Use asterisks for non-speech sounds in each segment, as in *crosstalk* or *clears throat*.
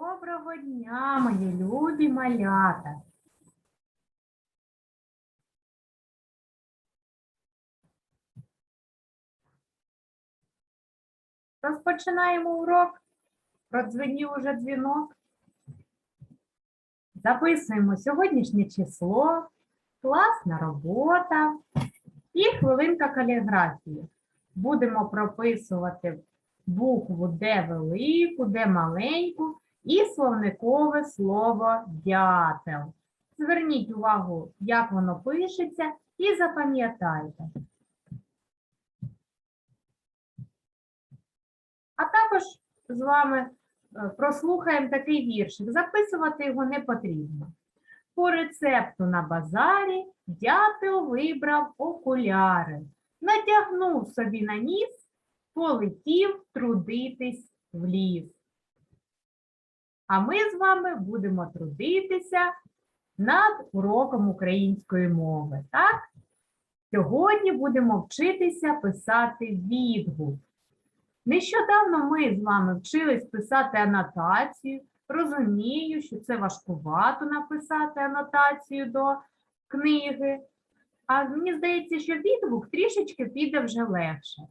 Доброго дня, мої любі малята. Розпочинаємо урок. Продзвенів уже дзвінок. Записуємо сьогоднішнє число, класна робота і хвилинка каліграфії. Будемо прописувати букву Д велику, Д маленьку і словникове слово дятел. Зверніть увагу, як воно пишеться, і запам'ятайте. А також з вами е, прослухаємо такий віршик. Записувати його не потрібно. По рецепту на базарі дятел вибрав окуляри, натягнув собі на ніс, полетів трудитись в ліс. А ми з вами будемо трудитися над уроком української мови. Так? Сьогодні будемо вчитися писати відгук. Нещодавно ми з вами вчились писати анотацію. Розумію, що це важкувато написати анотацію до книги. А мені здається, що відгук трішечки піде вже легше,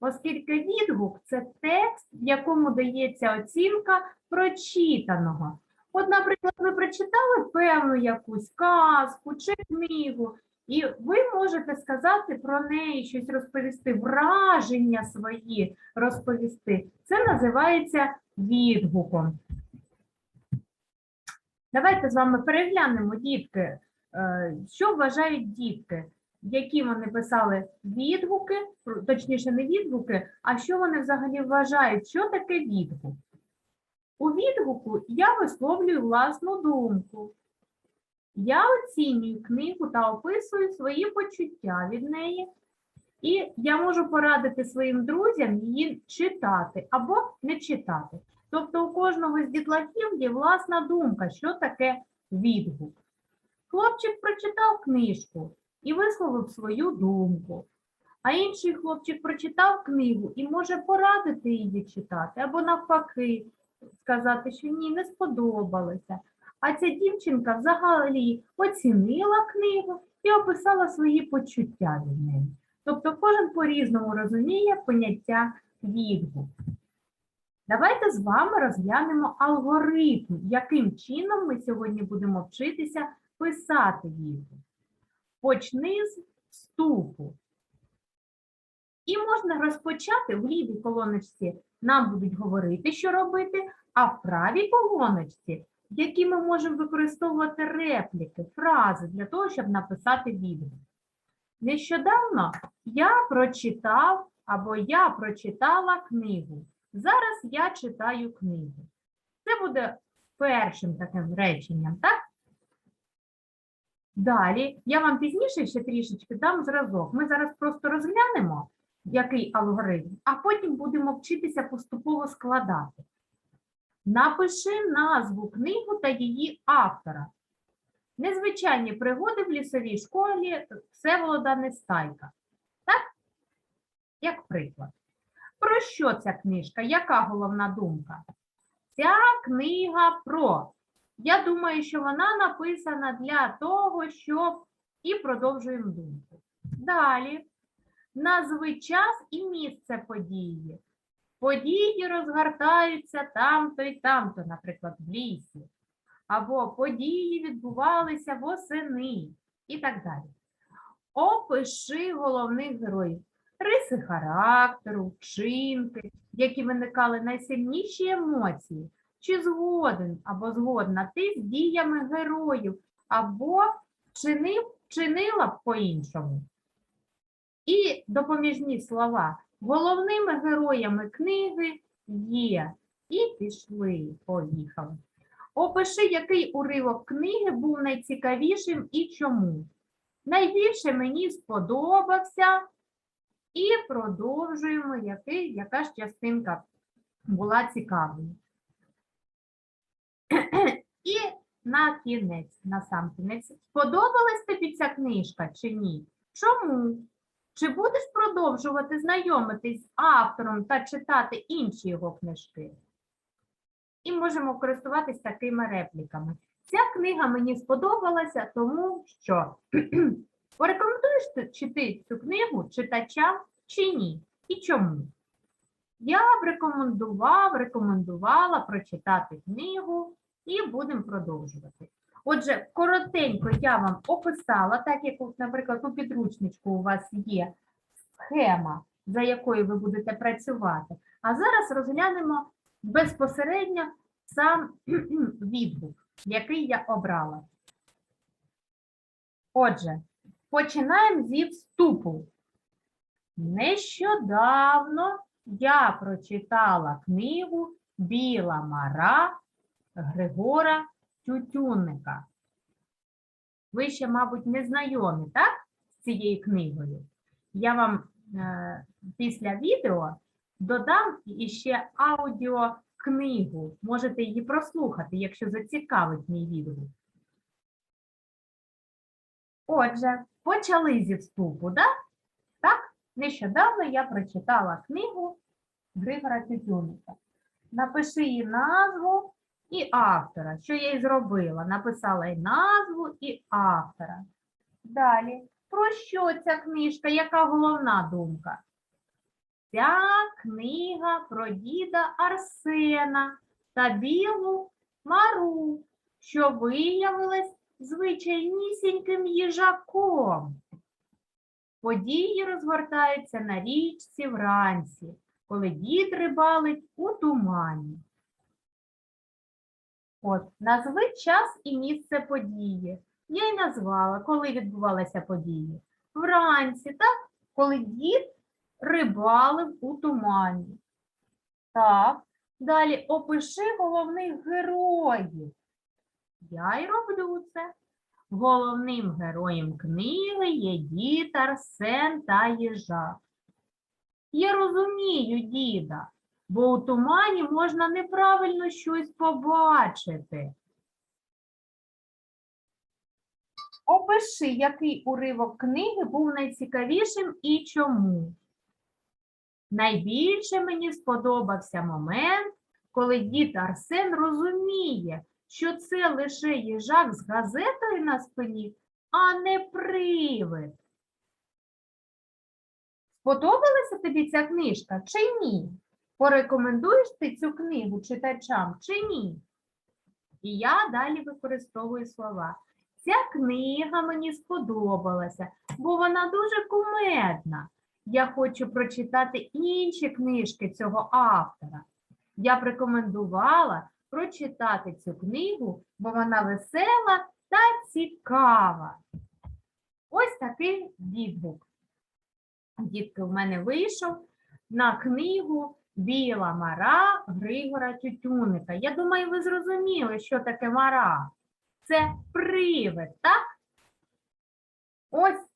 оскільки відгук це текст, в якому дається оцінка прочитаного. От, наприклад, ви прочитали певну якусь казку чи книгу, і ви можете сказати про неї щось розповісти, враження свої розповісти. Це називається відгуком. Давайте з вами переглянемо, дітки, е, що вважають дітки, які вони писали відгуки, точніше, не відгуки, а що вони взагалі вважають, що таке відгук. У відгуку я висловлюю власну думку. Я оцінюю книгу та описую свої почуття від неї, і я можу порадити своїм друзям її читати або не читати. Тобто у кожного з дітлахів є власна думка, що таке відгук. Хлопчик прочитав книжку і висловив свою думку. А інший хлопчик прочитав книгу і може порадити її читати, або навпаки, сказати, що ні, не сподобалося. А ця дівчинка взагалі оцінила книгу і описала свої почуття від неї. Тобто кожен по-різному розуміє поняття відгук. Давайте з вами розглянемо алгоритм, яким чином ми сьогодні будемо вчитися писати відгук. Почни з вступу. І можна розпочати в лівій колоночці нам будуть говорити, що робити, а в правій колоночці, в якій ми можемо використовувати репліки, фрази для того, щоб написати відгук. Нещодавно я прочитав або я прочитала книгу. Зараз я читаю книгу. Це буде першим таким реченням, так? Далі я вам пізніше ще трішечки дам зразок. Ми зараз просто розглянемо, який алгоритм, а потім будемо вчитися поступово складати. Напиши назву книгу та її автора. Незвичайні пригоди в лісовій школі Всеволода Нестайка. Так? Як приклад. Про що ця книжка? Яка головна думка? Ця книга про. Я думаю, що вона написана для того, щоб і продовжуємо думку. Далі. Назви час і місце події. Події розгортаються там-то і там-то, наприклад, в лісі. Або події відбувалися восени і так далі. Опиши головних героїв риси характеру, вчинки, які виникали найсильніші емоції, чи згоден або згодна ти з діями героїв, або чинив, чинила б по-іншому. І допоміжні слова. Головними героями книги є і пішли, поїхали. Опиши, який уривок книги був найцікавішим і чому. Найбільше мені сподобався і продовжуємо, який, яка ж частинка була цікавою. І на кінець, на сам кінець, сподобалась тобі ця книжка чи ні? Чому? Чи будеш продовжувати знайомитись з автором та читати інші його книжки? і можемо користуватись такими репліками. Ця книга мені сподобалася, тому що *clears throat* порекомендуєш чи ти цю книгу читачам чи ні? І чому? Я б рекомендував, рекомендувала прочитати книгу і будемо продовжувати. Отже, коротенько я вам описала, так як, наприклад, у підручничку у вас є схема, за якою ви будете працювати. А зараз розглянемо безпосередньо сам *clears throat* відгук, який я обрала. Отже, починаємо зі вступу. Нещодавно я прочитала книгу Біла мара Григора Тютюнника. Ви ще, мабуть, не знайомі, так? З цією книгою. Я вам е, після відео додам іще аудіокнигу. Можете її прослухати, якщо зацікавить мій відгук. Отже, почали зі вступу, да? так? Нещодавно я прочитала книгу Григора Тютюнника. Напиши її назву і автора. Що я і зробила? Написала і назву, і автора. Далі. Про що ця книжка? Яка головна думка? Ця книга про діда Арсена та білу Мару, що виявилась звичайнісіньким їжаком. Події розгортаються на річці вранці, коли дід рибалить у тумані. От, назви час і місце події. Я й назвала, коли відбувалися події. Вранці, так? Коли дід рибалив у тумані. Так, далі опиши головних героїв. Я й роблю це. Головним героєм книги є дід Арсен та їжак. Я розумію діда, бо у тумані можна неправильно щось побачити. Опиши, який уривок книги був найцікавішим і чому. Найбільше мені сподобався момент, коли дід Арсен розуміє, що це лише їжак з газетою на спині, а не привид. Сподобалася тобі ця книжка чи ні? Порекомендуєш ти цю книгу читачам чи ні? І я далі використовую слова. Ця книга мені сподобалася, бо вона дуже кумедна. Я хочу прочитати інші книжки цього автора. Я б рекомендувала прочитати цю книгу, бо вона весела та цікава. Ось такий відгук. Дітки, в мене вийшов на книгу Біла мара Григора Тютюника. Я думаю, ви зрозуміли, що таке мара. Це привид, так? Ось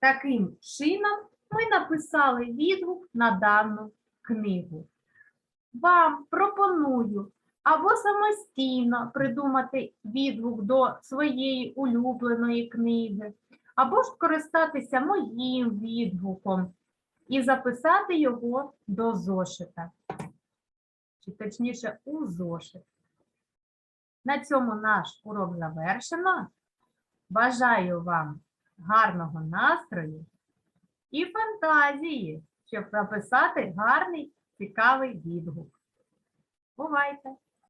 таким чином ми написали відгук на дану книгу. Вам пропоную або самостійно придумати відгук до своєї улюбленої книги, або ж скористатися моїм відгуком і записати його до зошита, чи точніше у зошит. На цьому наш урок завершено. Бажаю вам гарного настрою і фантазії, щоб написати гарний, цікавий відгук. Бувайте!